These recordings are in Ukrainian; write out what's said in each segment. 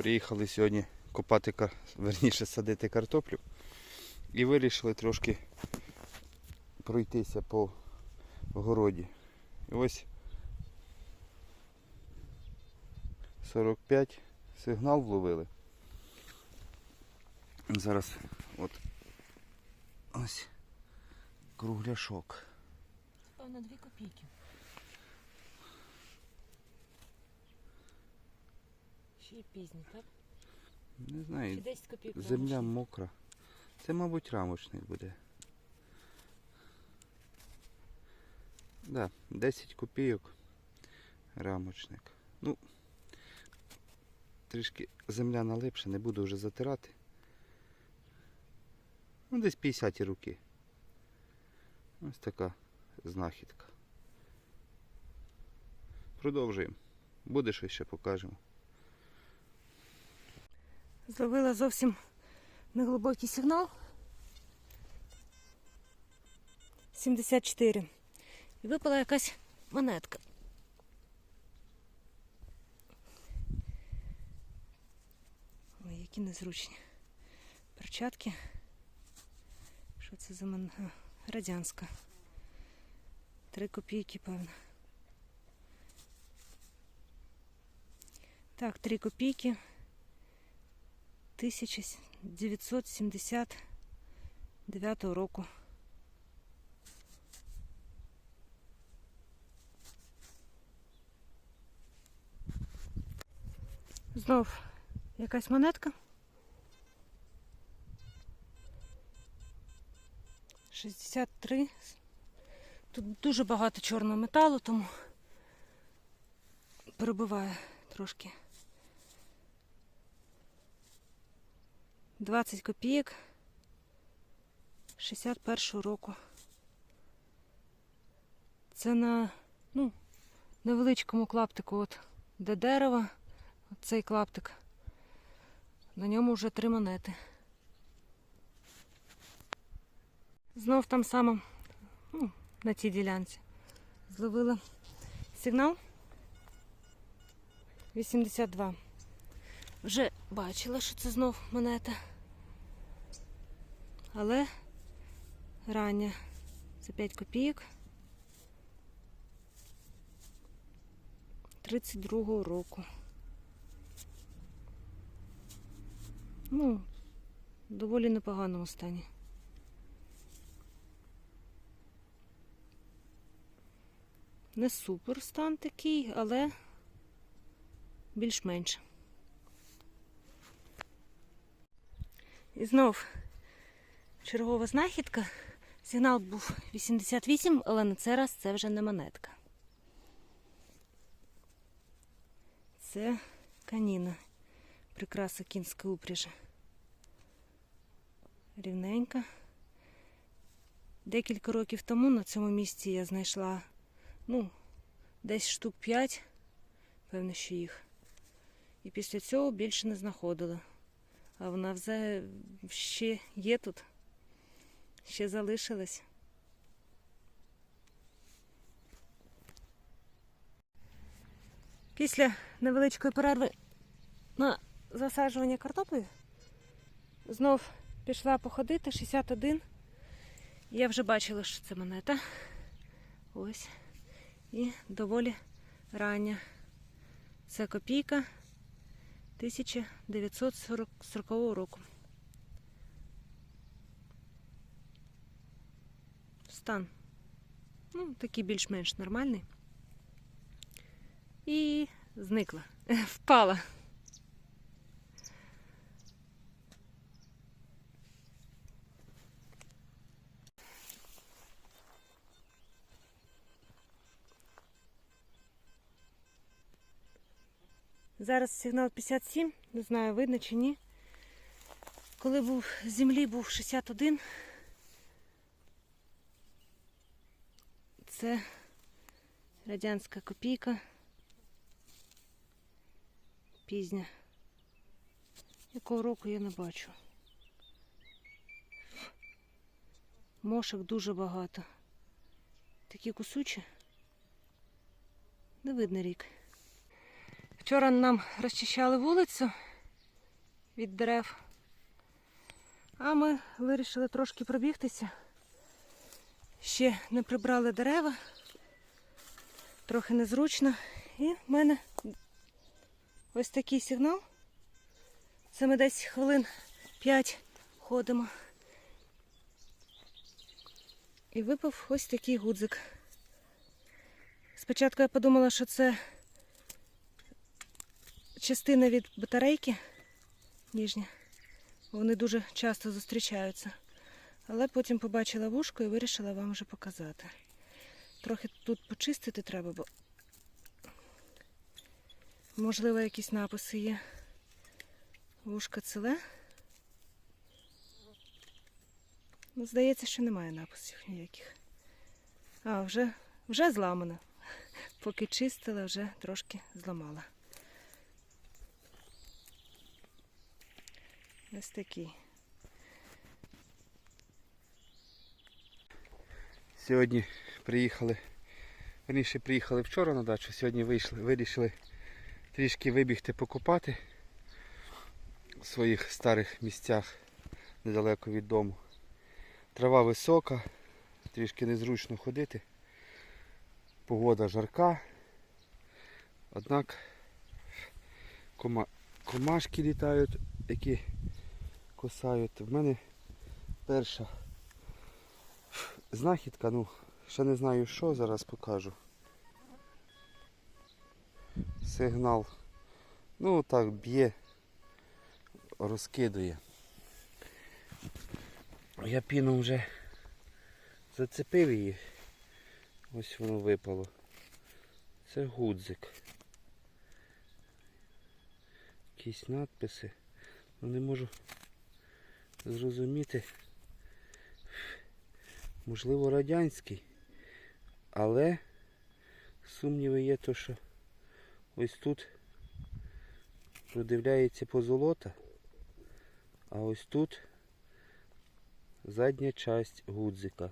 Приїхали сьогодні копати, верніше садити картоплю. І вирішили трошки пройтися по городі. І ось 45 сигнал вловили. Зараз от ось кругляшок. Певно, дві копійки. Ще й пізні, так? Не Чи знаю, 10 копійок. земля рамочні? мокра. Це, мабуть, рамочник буде. Да, 10 копійок рамочник. Ну, трішки земля налипша, не буду вже затирати. Ну, десь 50 руки. Ось така знахідка. Продовжуємо. Буде щось ще покажемо. Зловила зовсім неглибокий сигнал. 74. І випала якась монетка. Ой, які незручні перчатки. Що це за мен... а, радянська? Три копійки, певно. Так, три копійки. 1979 року. Знов якась монетка. 63. Тут дуже багато чорного металу, тому перебиває трошки. 20 копійок 61 року. Це на ну, невеличкому клаптику, от де дерево, цей клаптик. На ньому вже три монети. Знов там само, ну, на цій ділянці. Зловила сигнал 82. Вже бачила, що це знов монета. Але рання. За 5 копійок. 32-го року. Ну, в доволі непоганому стані. Не супер стан такий, але більш-менш. І знов чергова знахідка. Сигнал був 88, але на цей раз це вже не монетка. Це каніна. Прикраса кінської упряжі. Рівненька. Декілька років тому на цьому місці я знайшла ну, десь штук 5, певно, що їх. І після цього більше не знаходила. А вона вже ще є тут, ще залишилась. Після невеличкої перерви на засаджування картоплі знов пішла походити 61. Я вже бачила, що це монета. Ось. І доволі рання. Це копійка 1940 року. Стан. Ну, такий більш-менш нормальний. І зникла. Впала. Зараз сигнал 57, не знаю, видно чи ні. Коли був землі був 61. Це радянська копійка. Пізня. Якого року я не бачу. Мошок дуже багато. Такі кусучі. Не видно рік. Вчора нам розчищали вулицю від дерев. А ми вирішили трошки пробігтися. Ще не прибрали дерева. Трохи незручно. І в мене ось такий сигнал. Це ми десь хвилин 5 ходимо. І випав ось такий гудзик. Спочатку я подумала, що це частина від батарейки ніжня. Вони дуже часто зустрічаються. Але потім побачила вушко і вирішила вам вже показати. Трохи тут почистити треба, бо можливо якісь написи є. Вушка ціле. Ну, здається, що немає написів ніяких. А, вже, вже зламано. Поки чистила, вже трошки зламала. Ось такий. Сьогодні приїхали, верніше приїхали вчора на дачу, сьогодні вийшли, вирішили трішки вибігти покопати в своїх старих місцях недалеко від дому. Трава висока, трішки незручно ходити. Погода жарка. Однак кома... комашки літають, які кусають. В мене перша знахідка, ну, ще не знаю що, зараз покажу. Сигнал. Ну так б'є, розкидує. Я піном вже зацепив її. Ось воно випало. Це гудзик. Якісь надписи. Ну не можу зрозуміти. Можливо радянський. Але сумніви є то, що ось тут продивляється позолота, а ось тут задня часть гудзика.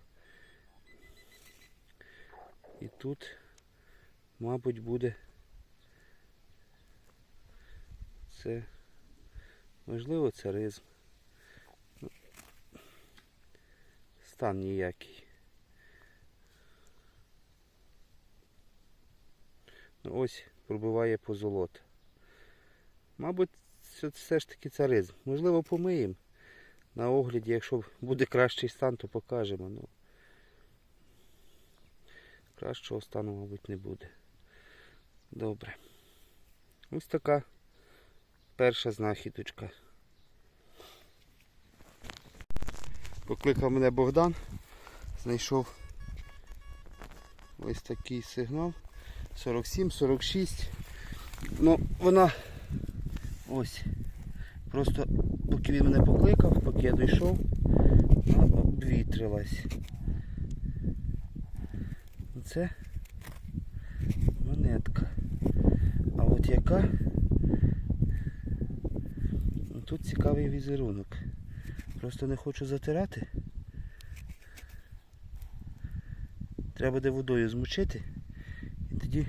І тут, мабуть, буде це, можливо, царизм. Стан ніякий. Ну, ось пробиває позолота. Мабуть, це все ж таки царизм. Можливо, помиємо. На огляді, якщо буде кращий стан, то покажемо. Ну, кращого стану, мабуть, не буде. Добре. Ось така перша знахідочка. Покликав мене Богдан, знайшов ось такий сигнал. 47-46. Ну, вона ось. Просто поки він мене покликав, поки я дійшов, вона обвітрилась. Це монетка. А от яка? Тут цікавий візерунок. Просто не хочу затирати. Треба буде водою змочити і тоді,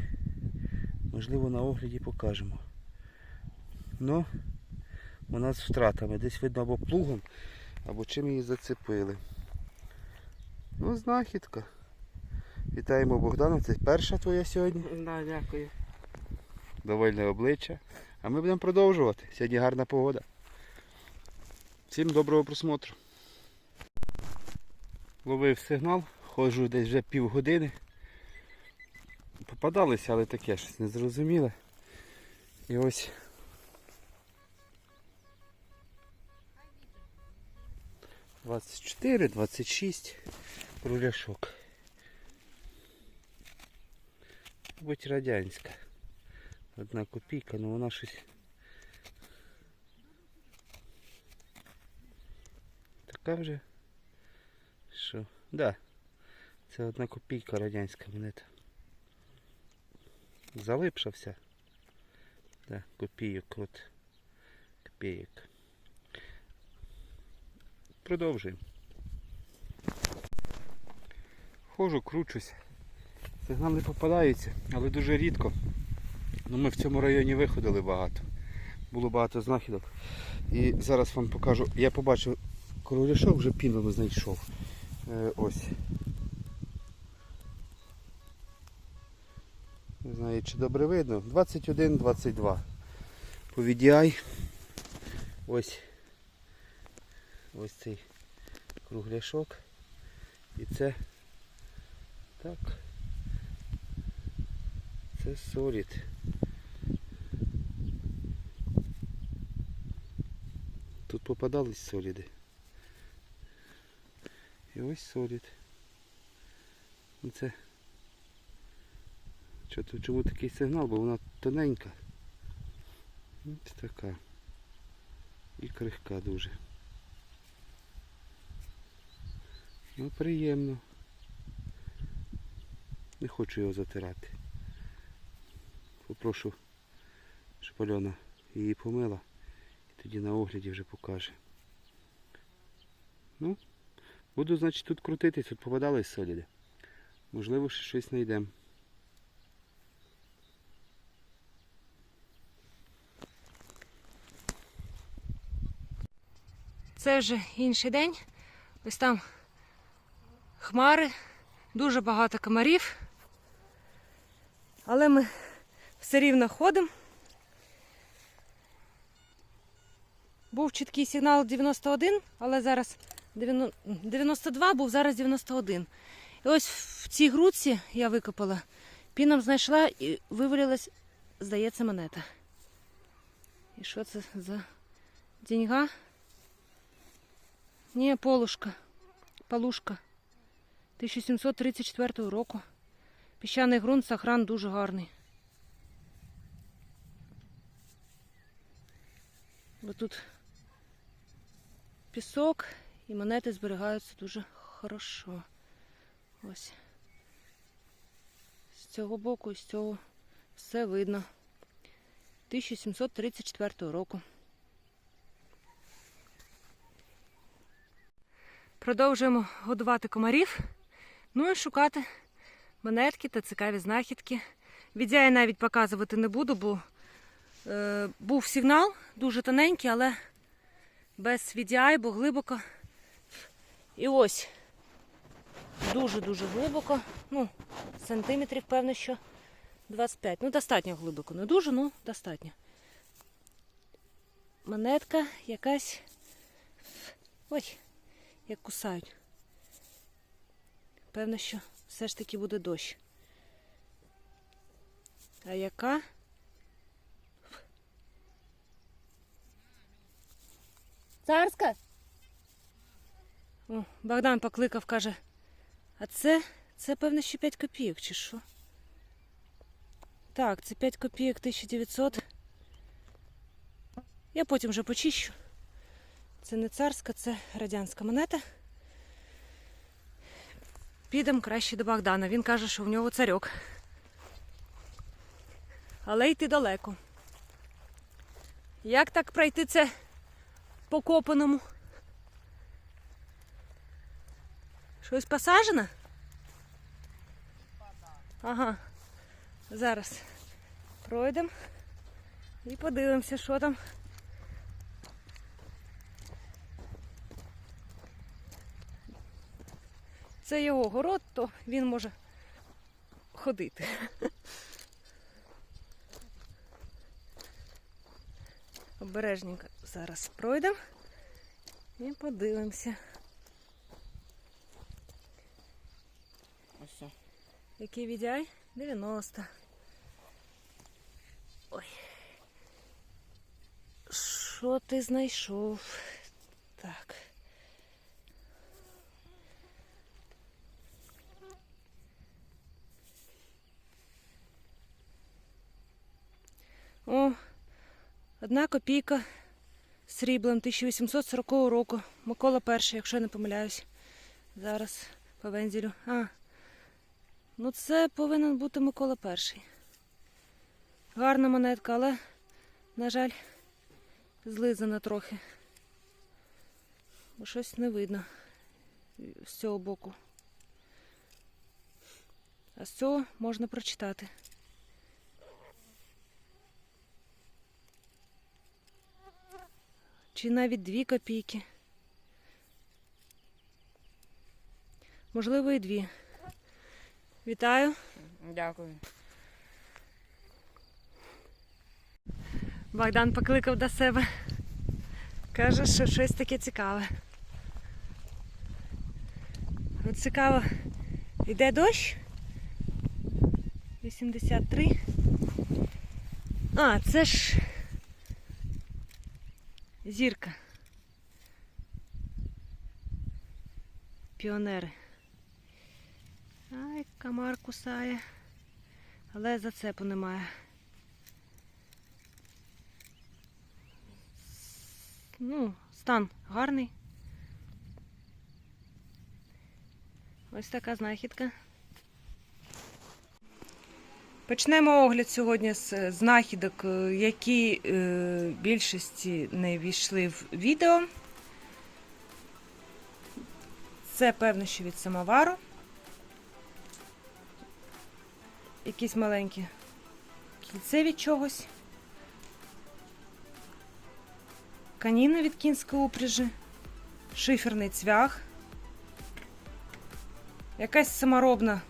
можливо, на огляді покажемо. Ну, вона з втратами. Десь видно або плугом, або чим її зацепили. Ну, знахідка. Вітаємо Богдана, це перша твоя сьогодні. Да, дякую. Довольне обличчя. А ми будемо продовжувати. Сьогодні гарна погода. Всім доброго просмотру. Ловив сигнал, ходжу десь вже півгодини. Попадалися, але таке щось незрозуміле. І ось. Двадцять чотири, двадцять шість кругляшок. Мабуть, радянська. Одна копійка, але вона щось. Така вже. Що? Да. Це одна копійка радянська монета. Залипша вся. Да, копійок от. Копійок. Продовжуємо. Хожу, кручусь. Сигнали попадаються, але дуже рідко. Ну, ми в цьому районі виходили багато. було багато знахідок. І зараз вам покажу. Я побачив кругляшок, вже піну знайшов. Е, ось. Не знаю, чи добре видно. 21-22. По. Ось. Ось цей кругляшок. І це так. Це солід. Тут попадались соліди. І ось солід. Ну, Це Чо- Чому такий сигнал, бо вона тоненька. Ось така. І крихка дуже. Ну, приємно. Не хочу його затирати. Попрошу, щоб Альона її помила. І тоді на огляді вже покаже. Ну, буду, значить, тут крутитись, тут попадались соліди. Можливо, ще щось знайдемо. Це вже інший день. Ось там хмари, дуже багато комарів. Але ми все рівно ходимо. Був чіткий сигнал 91, але зараз 90 92 був, зараз 91. І ось в цій грудці я викопала, піном знайшла і вивалилась, здається, монета. І що це за деньга? Ні, полушка. Полушка. 1734 року. Піщаний ґрунт, сохран дуже гарний. Бо тут пісок і монети зберігаються дуже хорошо. Ось. З цього боку і з цього все видно. 1734 року. Продовжуємо годувати комарів, ну і шукати монетки та цікаві знахідки. Віддя я навіть показувати не буду, бо е, був сигнал дуже тоненький, але без VDI, бо глибоко. І ось дуже-дуже глибоко. Ну, сантиметрів, певно, що 25. Ну, достатньо глибоко. Не дуже, ну достатньо. Монетка якась. Ой як кусають. Певно, що все ж таки буде дощ. А яка? Царська? О, Богдан покликав, каже, а це, це певно, що 5 копійок, чи що? Так, це 5 копійок 1900. Я потім вже почищу. Це не царська, це радянська монета. Підемо краще до Богдана. Він каже, що в нього царьок. Але йти далеко. Як так пройти це по копаному? Щось посаджено? Ага. Зараз пройдемо і подивимося, що там. Це його город, то він може ходити. Обережненько зараз пройдемо і подивимося. Ось все. Який відяй? 90. Ой. Що ти знайшов? Так. О, одна копійка з сріблом 1840 року. Микола перший, якщо я не помиляюсь. Зараз по вензелю. А, ну це повинен бути Микола перший. Гарна монетка, але, на жаль, злизана трохи. Бо щось не видно з цього боку. А з цього можна прочитати. чи навіть 2 копійки. Можливо, і 2. Вітаю. Дякую. Богдан покликав до себе. Каже, що щось таке цікаве. От цікаво, йде дощ. 83. А, це ж зірка. Піонери. Ай, комар кусає. Але зацепу немає. Ну, стан гарний. Ось така знахідка. Почнемо огляд сьогодні з знахідок, е, які е, більшості не війшли в відео. Це певно, що від самовару. Якісь маленькі кільце від чогось. Каніна від кінської упряжі, шиферний цвях, якась саморобна,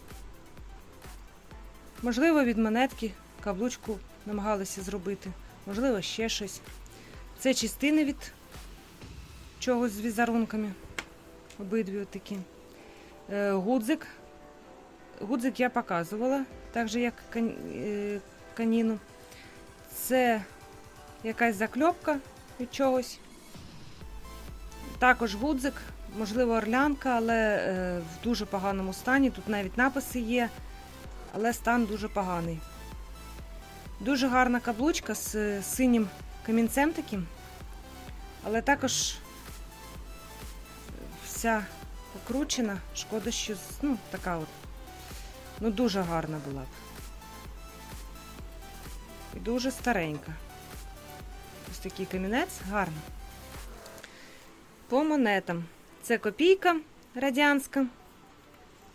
можливо, від монетки каблучку намагалися зробити, можливо, ще щось. Це частини від чогось з візерунками. Обидві такі. Е, гудзик. Гудзик я показувала, так як е, каніну. Це якась закльопка від чогось. Також гудзик, можливо, орлянка, але е, в дуже поганому стані. Тут навіть написи є, але стан дуже поганий. Дуже гарна каблучка з е, синім камінцем таким, але також вся покручена. Шкода, що ну, така от. Ну, дуже гарна була б. І дуже старенька. Ось такий камінець, гарно. По монетам. Це копійка радянська.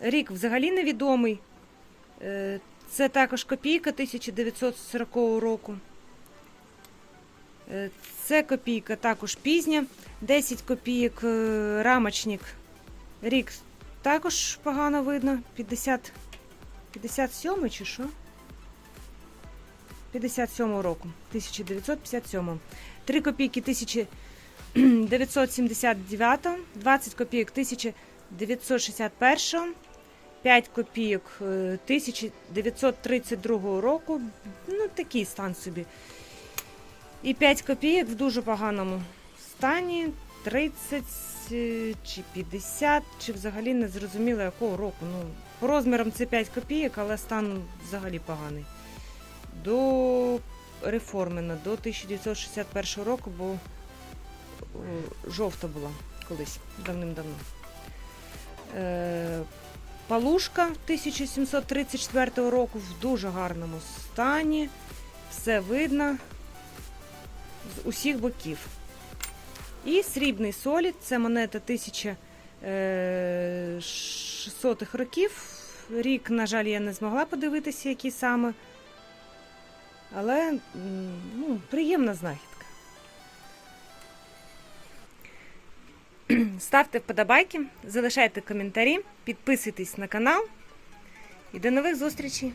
Рік взагалі невідомий. Е, Це також копійка 1940 року. Е, Це копійка також пізня. 10 копійок е, рамочник. Рік також погано видно. 50, 57 чи що? 57 року. 1957. 3 копійки 1979, 20 копійок 1961, 5 копійок е, 1932 року. Ну, такий стан собі. І 5 копійок в дуже поганому стані. 30 е, чи 50, чи взагалі не зрозуміло якого року. Ну, по розмірам це 5 копійок, але стан взагалі поганий. До реформена, до 1961 року, бо жовта була колись давним-давно. Е, Палушка 1734 року в дуже гарному стані. Все видно з усіх боків. І срібний солід це монета 1600-х років. Рік, на жаль, я не змогла подивитися, які саме. Але ну, приємна знахідка. Ставте вподобайки, залишайте коментарі, підписуйтесь на канал і до нових зустрічей!